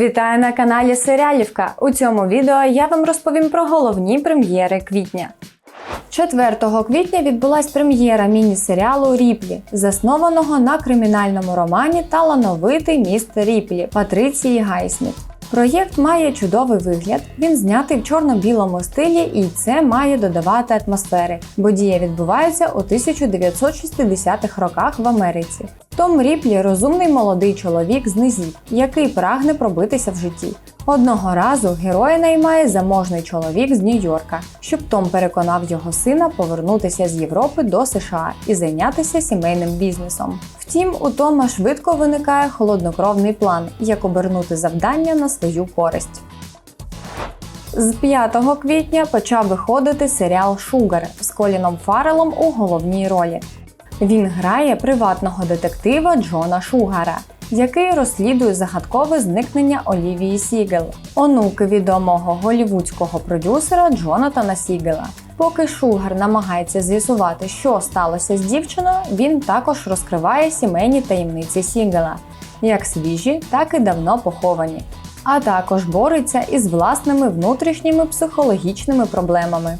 Вітаю на каналі Серіалівка. У цьому відео я вам розповім про головні прем'єри квітня. 4 квітня відбулась прем'єра міні-серіалу Ріплі, заснованого на кримінальному романі Талановитий містер Ріплі Патриції Гайсміт. Проєкт має чудовий вигляд. Він знятий в чорно-білому стилі, і це має додавати атмосфери, бо дія відбувається у 1960-х роках в Америці. Том Ріплі розумний молодий чоловік з низів, який прагне пробитися в житті. Одного разу героя наймає заможний чоловік з Нью-Йорка, щоб Том переконав його сина повернутися з Європи до США і зайнятися сімейним бізнесом. Втім, у Тома швидко виникає холоднокровний план, як обернути завдання на свою користь. З 5 квітня почав виходити серіал Шугар з Коліном Фаррелом у головній ролі. Він грає приватного детектива Джона Шугара, який розслідує загадкове зникнення Олівії Сігел, онуки відомого голівудського продюсера Джонатана Сігела. Поки Шугар намагається з'ясувати, що сталося з дівчиною, він також розкриває сімейні таємниці Сігела, як свіжі, так і давно поховані. А також бореться із власними внутрішніми психологічними проблемами.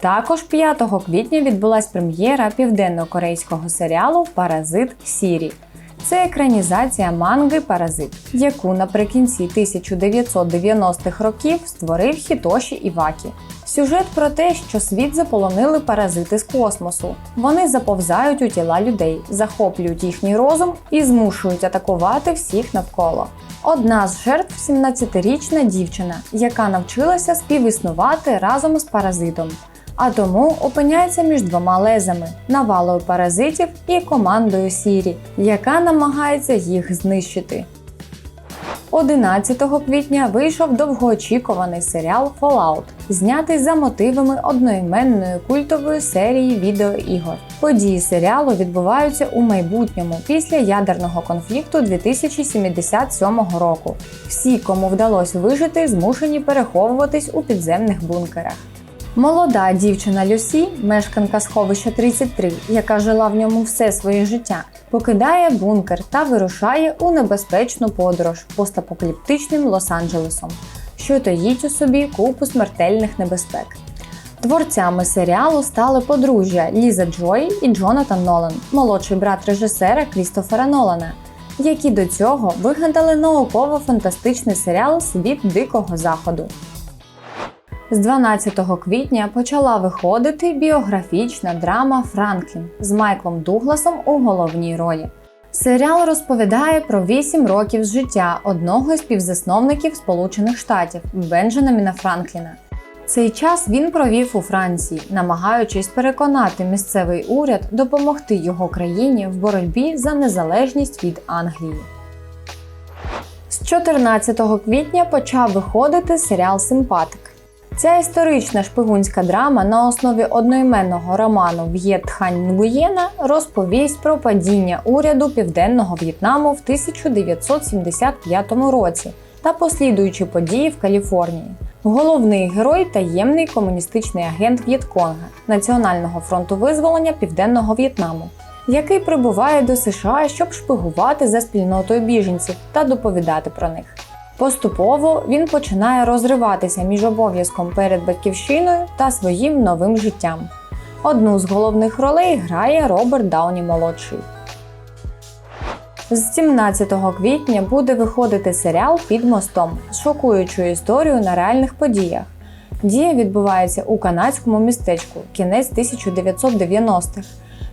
Також 5 квітня відбулась прем'єра південно-корейського серіалу Паразит Сірі. Це екранізація манги Паразит, яку наприкінці 1990-х років створив Хітоші Івакі. Сюжет про те, що світ заполонили паразити з космосу. Вони заповзають у тіла людей, захоплюють їхній розум і змушують атакувати всіх навколо. Одна з жертв 17-річна дівчина, яка навчилася співіснувати разом з паразитом а тому опиняється між двома лезами навалою паразитів і командою Сірі, яка намагається їх знищити. 11 квітня вийшов довгоочікуваний серіал Fallout, знятий за мотивами одноіменної культової серії відеоігор. Події серіалу відбуваються у майбутньому після ядерного конфлікту 2077 року. Всі, кому вдалося вижити, змушені переховуватись у підземних бункерах. Молода дівчина Люсі, мешканка сховища 33, яка жила в ньому все своє життя, покидає бункер та вирушає у небезпечну подорож постапокаліптичним Лос-Анджелесом, що таїть у собі купу смертельних небезпек. Творцями серіалу стали подружжя Ліза Джой і Джонатан Нолан, молодший брат режисера Крістофера Нолана, які до цього вигадали науково-фантастичний серіал Світ Дикого Заходу. З 12 квітня почала виходити біографічна драма Франклін з Майклом Дугласом у головній ролі. Серіал розповідає про 8 років життя одного з співзасновників Сполучених Штатів Бенджаміна Франкліна. Цей час він провів у Франції, намагаючись переконати місцевий уряд допомогти його країні в боротьбі за незалежність від Англії. З 14 квітня почав виходити серіал Симпатик. Ця історична шпигунська драма на основі одноіменного роману В'єт Тхань Нгуєна розповість про падіння уряду Південного В'єтнаму в 1975 році та послідуючі події в Каліфорнії. Головний герой таємний комуністичний агент В'єтконга Національного фронту визволення Південного В'єтнаму, який прибуває до США, щоб шпигувати за спільнотою біженців та доповідати про них. Поступово він починає розриватися між обов'язком перед батьківщиною та своїм новим життям. Одну з головних ролей грає Роберт Дауні молодший. З 17 квітня буде виходити серіал Під мостом з шокуючою історією на реальних подіях. Дія відбувається у канадському містечку кінець 1990-х.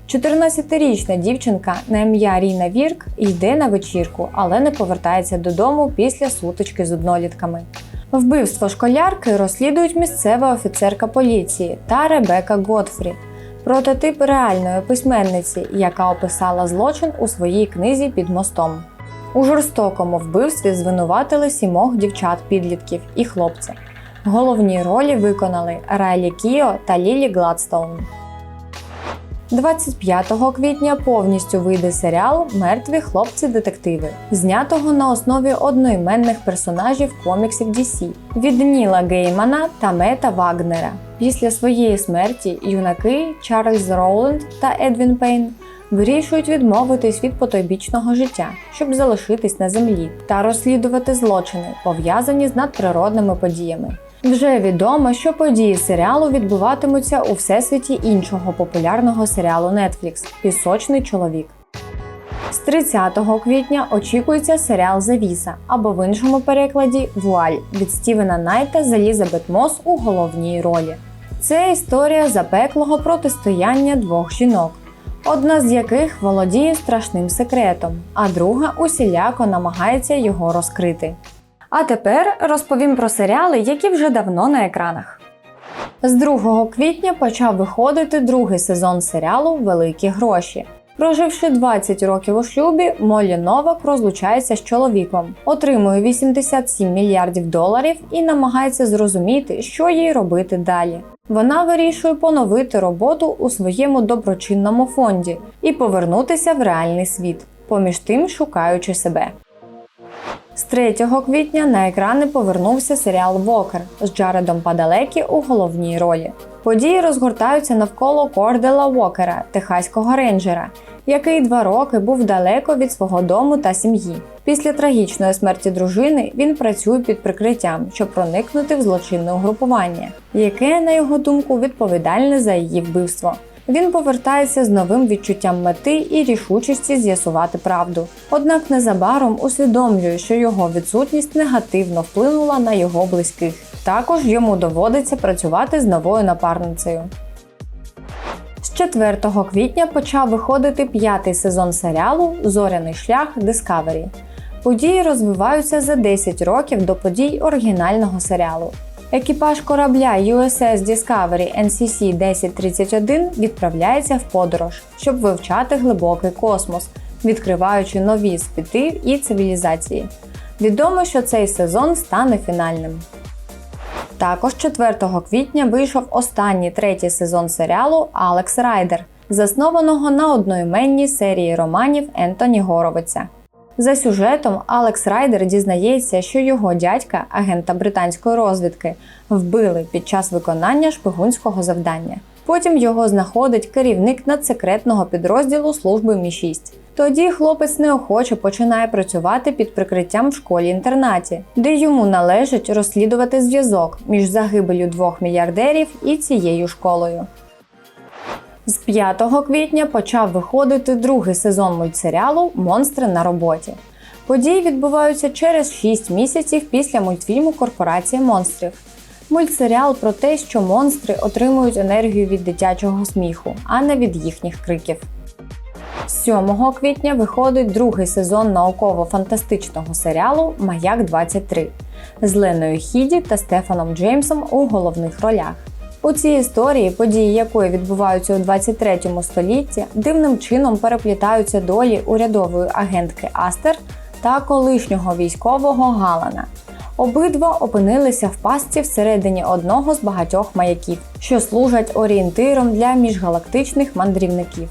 14-річна дівчинка на ім'я Ріна Вірк йде на вечірку, але не повертається додому після сутички з однолітками. Вбивство школярки розслідують місцева офіцерка поліції та Ребека Готфрі, прототип реальної письменниці, яка описала злочин у своїй книзі під мостом. У жорстокому вбивстві звинуватили сімох дівчат-підлітків і хлопця. Головні ролі виконали Райлі Кіо та Лілі Гладстоун. 25 квітня повністю вийде серіал Мертві хлопці-детективи, знятого на основі одноіменних персонажів коміксів DC від Ніла Геймана та Мета Вагнера. Після своєї смерті юнаки Чарльз Роуленд та Едвін Пейн вирішують відмовитись від потойбічного життя, щоб залишитись на землі та розслідувати злочини, пов'язані з надприродними подіями. Вже відомо, що події серіалу відбуватимуться у всесвіті іншого популярного серіалу Netflix Пісочний чоловік. З 30 квітня очікується серіал Завіса або в іншому перекладі Вуаль від Стівена Найта з Елізабет Мос у головній ролі. Це історія запеклого протистояння двох жінок, одна з яких володіє страшним секретом, а друга усіляко намагається його розкрити. А тепер розповім про серіали, які вже давно на екранах. З 2 квітня почав виходити другий сезон серіалу Великі гроші. Проживши 20 років у шлюбі, Моллі Новак розлучається з чоловіком, отримує 87 мільярдів доларів і намагається зрозуміти, що їй робити далі. Вона вирішує поновити роботу у своєму доброчинному фонді і повернутися в реальний світ, поміж тим шукаючи себе. З 3 квітня на екрани повернувся серіал Вокер з Джаредом Падалекі у головній ролі. Події розгортаються навколо Кордела Вокера, техаського рейнджера, який два роки був далеко від свого дому та сім'ї. Після трагічної смерті дружини він працює під прикриттям, щоб проникнути в злочинне угрупування, яке, на його думку, відповідальне за її вбивство. Він повертається з новим відчуттям мети і рішучості з'ясувати правду. Однак незабаром усвідомлює, що його відсутність негативно вплинула на його близьких. Також йому доводиться працювати з новою напарницею. З 4 квітня почав виходити п'ятий сезон серіалу Зоряний шлях Discovery. Події розвиваються за 10 років до подій оригінального серіалу. Екіпаж корабля USS Discovery NCC 1031 відправляється в подорож, щоб вивчати глибокий космос, відкриваючи нові світи і цивілізації. Відомо, що цей сезон стане фінальним. Також 4 квітня вийшов останній третій сезон серіалу Алекс Райдер, заснованого на одноіменній серії романів Ентоні Горовиця. За сюжетом Алекс Райдер дізнається, що його дядька, агента британської розвідки, вбили під час виконання шпигунського завдання. Потім його знаходить керівник надсекретного підрозділу служби Мі 6 Тоді хлопець неохоче починає працювати під прикриттям в школі-інтернаті, де йому належить розслідувати зв'язок між загибелью двох мільярдерів і цією школою. З 5 квітня почав виходити другий сезон мультсеріалу Монстри на роботі. Події відбуваються через 6 місяців після мультфільму Корпорація монстрів. Мультсеріал про те, що монстри отримують енергію від дитячого сміху, а не від їхніх криків. 7 квітня виходить другий сезон науково-фантастичного серіалу Маяк 23 з Леною Хіді та Стефаном Джеймсом у головних ролях. У цій історії, події якої відбуваються у 23 столітті, дивним чином переплітаються долі урядової агентки Астер та колишнього військового Галана. Обидва опинилися в пастці всередині одного з багатьох маяків, що служать орієнтиром для міжгалактичних мандрівників.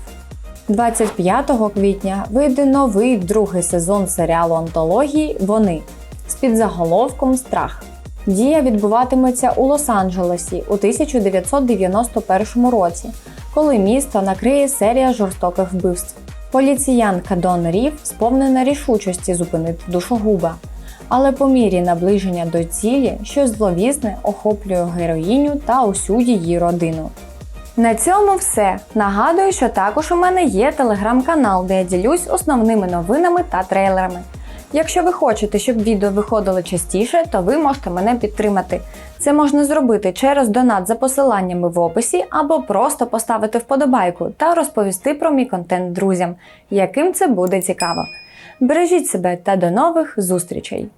25 квітня вийде новий другий сезон серіалу антології Вони з підзаголовком Страх. Дія відбуватиметься у Лос-Анджелесі у 1991 році, коли місто накриє серія жорстоких вбивств. Поліціянка Дон Рів сповнена рішучості зупинити душогуба. Але по мірі наближення до цілі щось зловісне охоплює героїню та усю її родину. На цьому все. Нагадую, що також у мене є телеграм-канал, де я ділюсь основними новинами та трейлерами. Якщо ви хочете, щоб відео виходило частіше, то ви можете мене підтримати. Це можна зробити через донат за посиланнями в описі або просто поставити вподобайку та розповісти про мій контент друзям, яким це буде цікаво. Бережіть себе та до нових зустрічей!